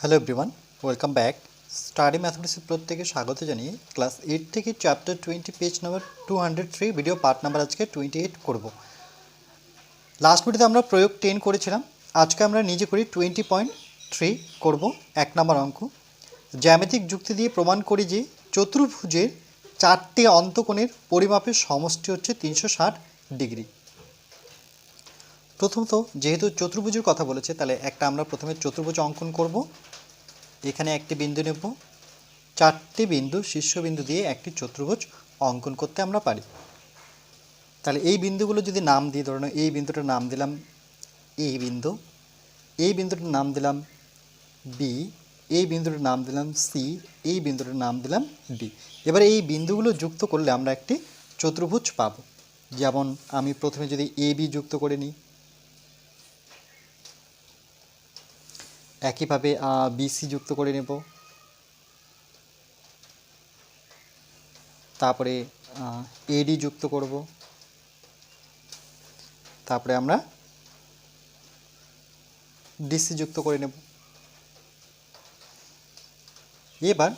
Hello everyone welcome back study ম্যাথমেটিক্সের প্রত্যেকে স্বাগত জানিয়ে ক্লাস এইট থেকে chapter twenty page number two hundred three video part number আজকে twenty eight করব last ভিডিওতে আমরা প্রয়োগ টেন করেছিলাম। আজকে আমরা নিজে করি টোয়েন্টি পয়েন্ট থ্রি করব, এক নম্বর অঙ্ক। জ্যামিতিক যুক্তি দিয়ে প্রমাণ করি যে চতুর্ভুজের চারটি অন্তকোণের পরিমাপের সমষ্টি হচ্ছে তিনশো ষাট ডিগ্রি। প্রথমত, যেহেতু চতুর্ভুজের কথা বলেছে, তাহলে একটা আমরা প্রথমে চতুর্ভুজ অঙ্কন করব। এখানে একটি বিন্দু নেব। চারটি বিন্দু, শীর্ষবিন্দু দিয়ে একটি চতুর্ভুজ অঙ্কন করতে আমরা পারি। তাহলে এই বিন্দুগুলো যদি নাম দিই ধরুন এই বিন্দুটার নাম দিলাম এই বিন্দু, এই বিন্দুটার নাম দিলাম বি, এই বিন্দুটার নাম দিলাম সি, এই বিন্দুটার নাম দিলাম ডি। এবার এই বিন্দুগুলো যুক্ত করলে আমরা একটি চতুর্ভুজ পাব। যেমন আমি প্রথমে যদি এ বি যুক্ত করে নিই একইভাবে বিসি যুক্ত করে নেব। তারপরে এডি যুক্ত করব। তারপরে আমরা ডিসি যুক্ত করে নেব। এবার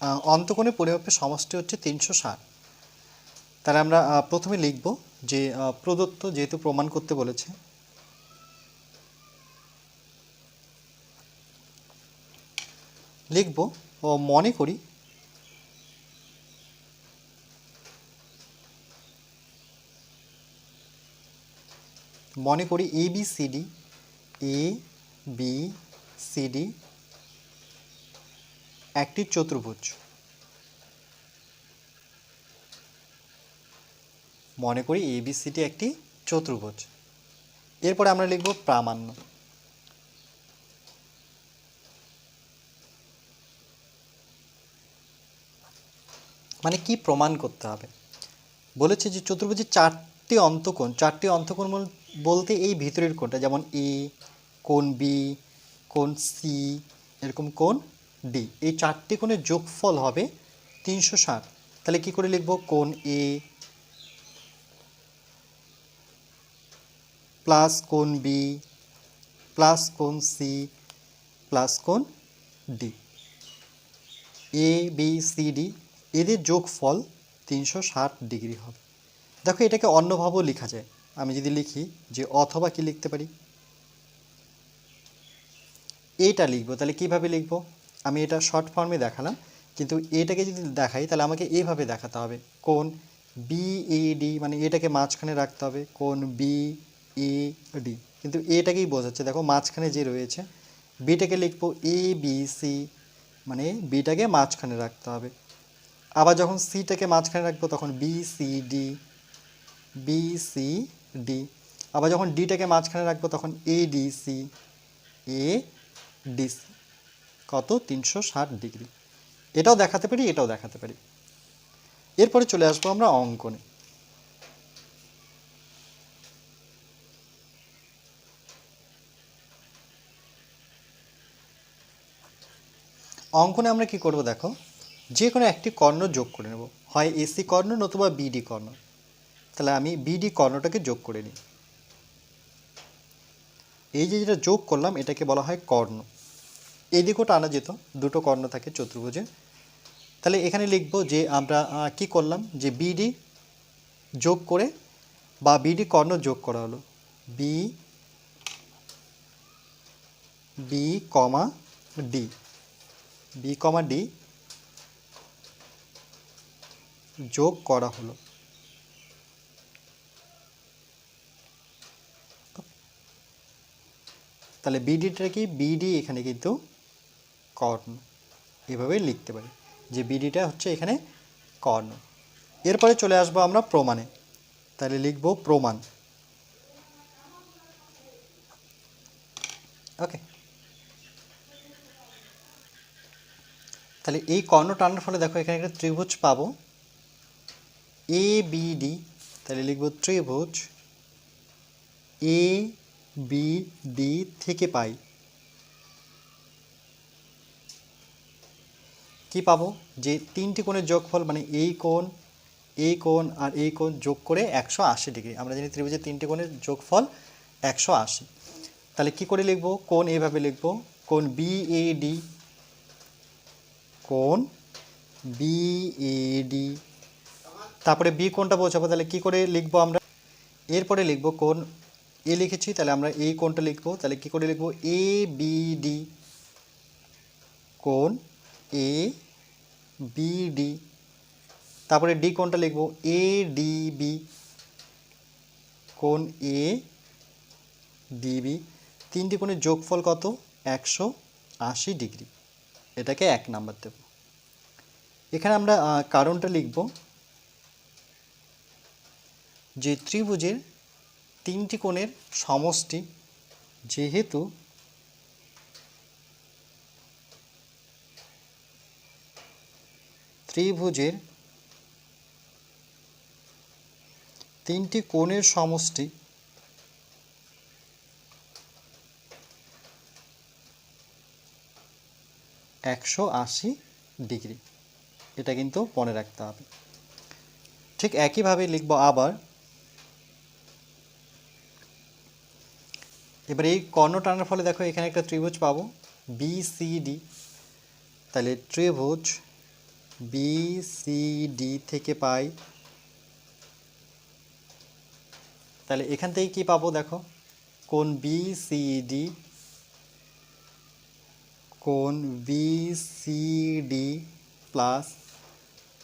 আহ, অন্তকোণের পরিমাপের সমষ্টি হচ্ছে তিনশো ষাট। তাহলে আমরা প্রথমে লিখব যে প্রদত্ত যেহেতু প্রমাণ করতে বলেছে লিখব ও মনে করি মনে করি A B C D A B C D একটি চতুর্ভুজ। মনে করি এ বি ডি একটি চতুর্ভুজ। এরপরে আমরা লিখব প্রামাণ্য। মানে কি প্রমাণ করতে হবে? বলেছে যে চতুর্ভুজের চারটি অন্তকোণ চারটি অন্তকোণ বল- বলতে এই ভিতরের কোণটা, যেমন এ, কোণ বি, কোণ সি, এরকম কোণ ডি। এই চারটি কোণের যোগফল হবে তিনশো ষাট। তাহলে কি করে লিখব? কোণ এ প্লাস কোণ বি প্লাস কোণ সি প্লাস কোণ D. A, B, C, D এদের যোগফল তিনশো ষাট ডিগ্রি হবে। দেখো, এটাকে অন্যভাবেও লেখা যায়। আমি যদি লিখি যে অথবা কি লিখতে পারি? এটা লিখব। তাহলে কীভাবে লিখব? আমি এটা শর্ট ফর্মে দেখালাম, কিন্তু এটাকে যদি দেখাই, তাহলে আমাকে এইভাবে দেখাতে হবে। কোন বি এ ডি মানে এটাকে মাঝখানে রাখতে হবে, কোন বি ডি কিন্তু এটাকেই বোঝাচ্ছে, দেখো, মাঝখানে যে রয়েছে বিটাকে লিখব এ বি সি মানে বিটাকে মাঝখানে রাখতে হবে। আবার যখন সিটাকে মাঝখানে রাখব, তখন B C D B C D আবার যখন ডিটাকে মাঝখানে রাখব, তখন A D C A D C কত? তিনশো ষাট ডিগ্রি। এটাও দেখাতে পারি, এটাও দেখাতে পারি। এরপরে চলে আসব আমরা অঙ্কনে। অঙ্কনে আমরা কি করব দেখো? যে কোনো একটি কর্ণ যোগ করে নেব। হয় এসি কর্ণ নতুবা বিডি কর্ণ। তাহলে আমি বিডি কর্ণটাকে যোগ করে নিই। এই যে যেটা যোগ করলাম, এটাকে বলা হয় কর্ণ। এদিকেও টানা যেত, দুটো কর্ণ থাকে চতুর্ভুজে। তাহলে এখানে লিখব যে আমরা কি করলাম? যে বিডি যোগ করে বা বিডি কর্ণ যোগ করা হলো। B B, comma, D. B, comma, D যোগ করা হলো। তাহলে বিডিটা কি? বিডি এখানে কিন্তু কর্ণ। এভাবে লিখতে পারি যে বিডিটা হচ্ছে এখানে কর্ণ। এরপরে চলে আসব আমরা প্রমাণে। তাহলে লিখব প্রমাণ। ওকে তাহলে এই কর্ণ টানার ফলে দেখো এখানে একটা ত্রিভুজ পাবো। এ বি ডি তাহলে লিখব ত্রিভুজ। এ বি ডি থেকে পাই। কি পাবো? যে তিনটি কোণের যোগফল মানে এই কোণ এই কোণ আর এই কোণ যোগ করে একশো আশি ডিগ্রি। আমরা জানি ত্রিভুজের তিনটি কোণের যোগফল একশো আশি। তাহলে কি করে লিখব? কোণ এইভাবে লিখব। কোন বিএডি কোন বিএডি তারপরে বি কোনটা বোঝাবো, তাহলে কি করে লিখব আমরা? এরপরে লিখব কোন এ লিখেছি, তাহলে আমরা এই কোনটা লিখব, তাহলে কি করে লিখব? এ, বি, ডি কোন এ, বি, ডি তারপরে ডি কোনটা লিখব, এ, ডি, বি কোন এ ডিবি তিনটি কোণের যোগফল কত? একশো আশি ডিগ্রি। এটাকে এক নাম্বার দেব। এখানে আমরা কারণটা লিখব। যে ত্রিভুজের তিনটি কোণের সমষ্টি, যেহেতু ত্রিভুজের তিনটি কোণের সমষ্টি একশো আশি ডিগ্রি। এটা কিন্তু মনে রাখতে হবে। ঠিক একইভাবে লিখব আবার এবার এই কর্ণ টানার ফলে দেখো এখানে একটা ত্রিভুজ পাবো বি সি ডি তাহলে ত্রিভুজ বি সি ডি থেকে পাই। তাহলে এখান থেকে কি পাবো দেখো? কোন বি সি ডি কোন বি সি ডি প্লাস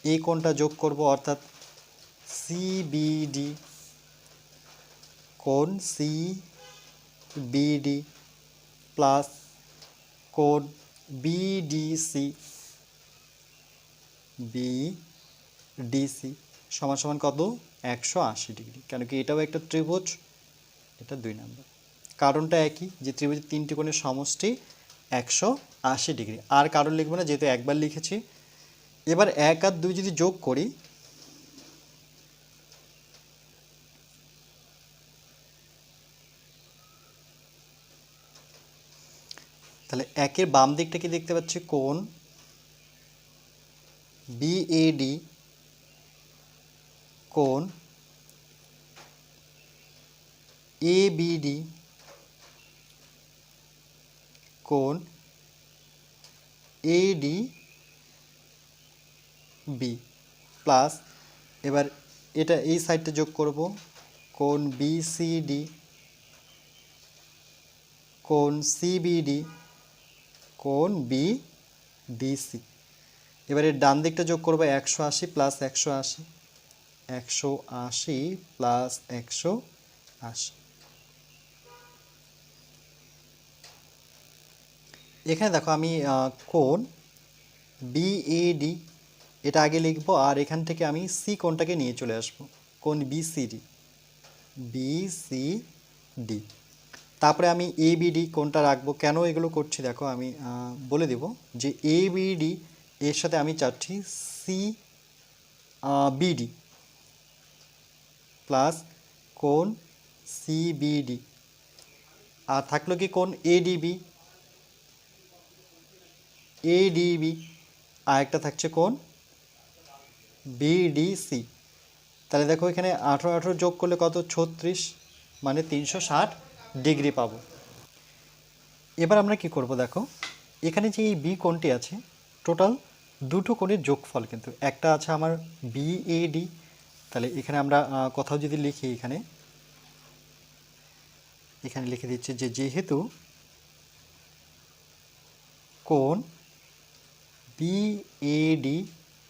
এই কোনটা যোগ করব অর্থাৎ সি বি ডি কোন সি বিডি প্লাস কোন বিডিসি বিডিসি সমান সমান কত? একশো আশি ডিগ্রি। কেন কি এটাও একটা ত্রিভুজ? এটা দুই নম্বর। কারণটা একই, যে ত্রিভুজের তিনটি কোণের সমষ্টি একশো আশি ডিগ্রি। আর কারণ লিখব না, যেহেতু একবার লিখেছি। এবার এক আর দুই যদি যোগ করি তাহলে একের বাম দিকটা কি দেখতে পাচ্ছি? কোন বিএডি কোন এবিডি কোন এডি বি প্লাস এবার এটা এই সাইডটা যোগ করব। কোন বিসিডি কোন সিবিডি কোন বি ডিসি এবারে ডান দিকটা যোগ করব একশো আশি প্লাস একশো আশি। একশো আশি প্লাস একশো আশি। এখানে দেখো আমি কোন বিএডি এটা আগে লিখব আর এখান থেকে আমি সি কোনটাকে নিয়ে চলে আসব। কোন বিসিডি বিসিডি তারপরে আমি এবিডি কোনটা রাখব, কেন এগুলো করছি, দেখো আমি বলে দেব যে এবিডি এর সাথে আমি চাচ্ছি সি বিডি প্লাস কোন সিবিডি আর থাকল কি কোন এডিবি এডিবি আর একটা থাকছে কোন বিডিসি তাহলে দেখো এখানে আঠেরো আঠেরো যোগ করলে কত? ছত্রিশ মানে তিনশো ষাট। ডিগ্রি পাবো। এবার আমরা কি করব দেখো, এখানে যে এই বি কোণটি আছে টোটাল দুটো কোণের যোগফল কিন্তু, একটা আছে আমার বি এ ডি তাহলে এখানে আমরা কোথাও যদি লিখি এখানে এখানে লিখে দিচ্ছে যে যেহেতু কোণ ডি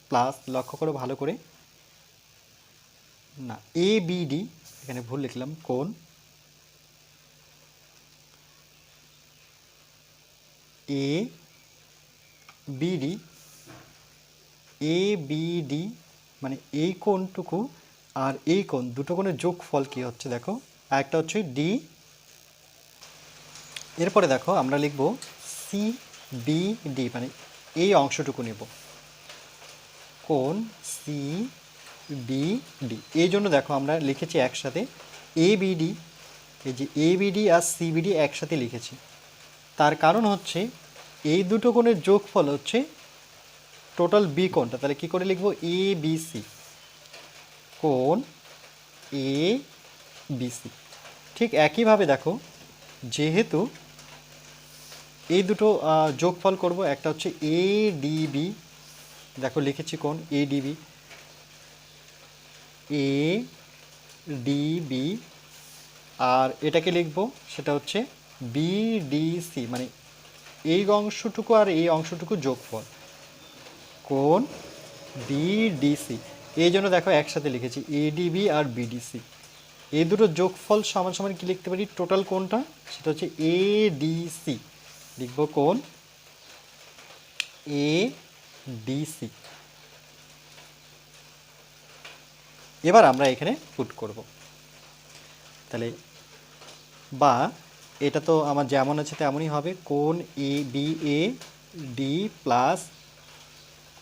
প্লাস লক্ষ্য করো ভালো করে, না এ বিডি এখানে ভুল লিখলাম, কোণ এ, বিডি এ, বিডি মানে এই কোণটুকু আর এই কোণ, দুটো কোণের যোগফল কি হচ্ছে দেখো? একটা হচ্ছে ডি। এরপরে দেখো আমরা লিখব সি, বি, ডি মানে এই অংশটুকু নেব। কোন সি, বি, ডি। এই জন্য দেখো আমরা লিখেছি একসাথে এ বিডি এই যে এ বিডি আর সিবিডি একসাথে লিখেছি। তার কারণ হচ্ছে এই দুটো কোণের যোগফল হচ্ছে টোটাল বি কোণটা। তাহলে কি করে লিখব? এ বি সি কোণ এ বি সি ঠিক একইভাবে দেখো, যেহেতু এই দুটো যোগফল করব, একটা হচ্ছে এ ডিবি দেখো, লিখেছি কোন এ ডিবি এ ডিবি আর এটাকে লিখব, সেটা হচ্ছে বিডিসি মানে এই অংশটুকু আর এই অংশটুকু যোগফল। কোন বিডিসি এই জন্য দেখো একসাথে লিখেছি এডিবি আর বিডিসি এই দুটো যোগফল সমান সমান কি লিখতে পারি? টোটাল কোনটা সেটা হচ্ছে এডিসি লিখব কোন এ ডিসি এবার আমরা এখানে পুট করব। তাহলে বা এটা তো আমার যেমন আছে তেমনই হবে। কোন A, B, A, D plus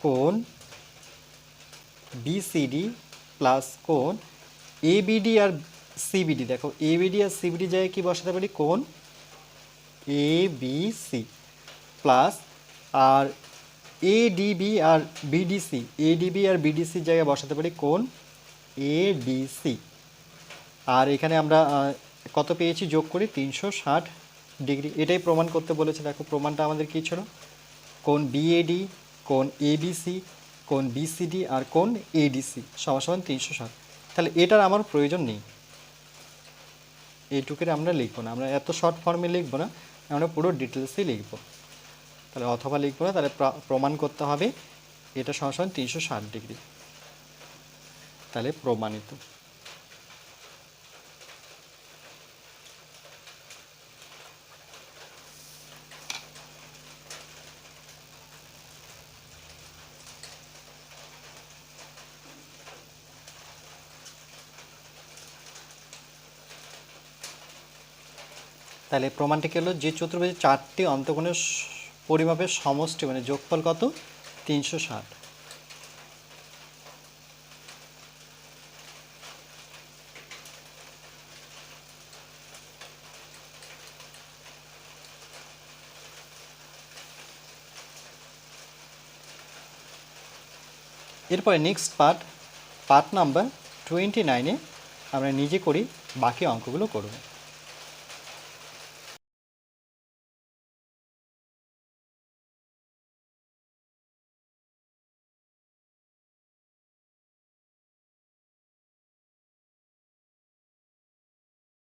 কোন বিসিডি প্লাস কোন এ এবিডি আর সিবিডি দেখো, এ এবিডি আর সিবিডি জায়গায় কি বসাতে পারি? কোন এ, বি, সি প্লাস আর এ এডিবি আর বিডিসি এডিবি আর বিডিসি জায়গায় বসাতে পারি কোন এডিসি আর এখানে আমরা কত পেয়েছি যোগ করি? তিনশো ষাট ডিগ্রি। এটাই প্রমাণ করতে বলেছে, দেখো প্রমাণটা আমাদের কী ছিল? কোন বিএডি কোন এবিসি কোন বিসিডি আর কোন এডিসি সমান সমান তিনশো ষাট। তাহলে এটার আমার প্রয়োজন নেই। এইটুকুরে আমরা লিখব না। আমরা এত শর্ট ফর্মে লিখব না, আমরা পুরো ডিটেলসই লিখব। তাহলে অথবা লিখব না, তাহলে প্রা- প্রমাণ করতে হবে, এটা সমান সমান তিনশো ষাট ডিগ্রি। তাহলে প্রমাণিত। তাহলে প্রমাণটি কি হলো? যে চতুর্ভুজের চারটি অন্তকোণের পরিমাপের সমষ্টি মানে যোগফল কত? তিনশো ষাট। এরপরে next part part number twenty নাইনে আমরা নিজে করি, বাকি অঙ্কগুলো করব।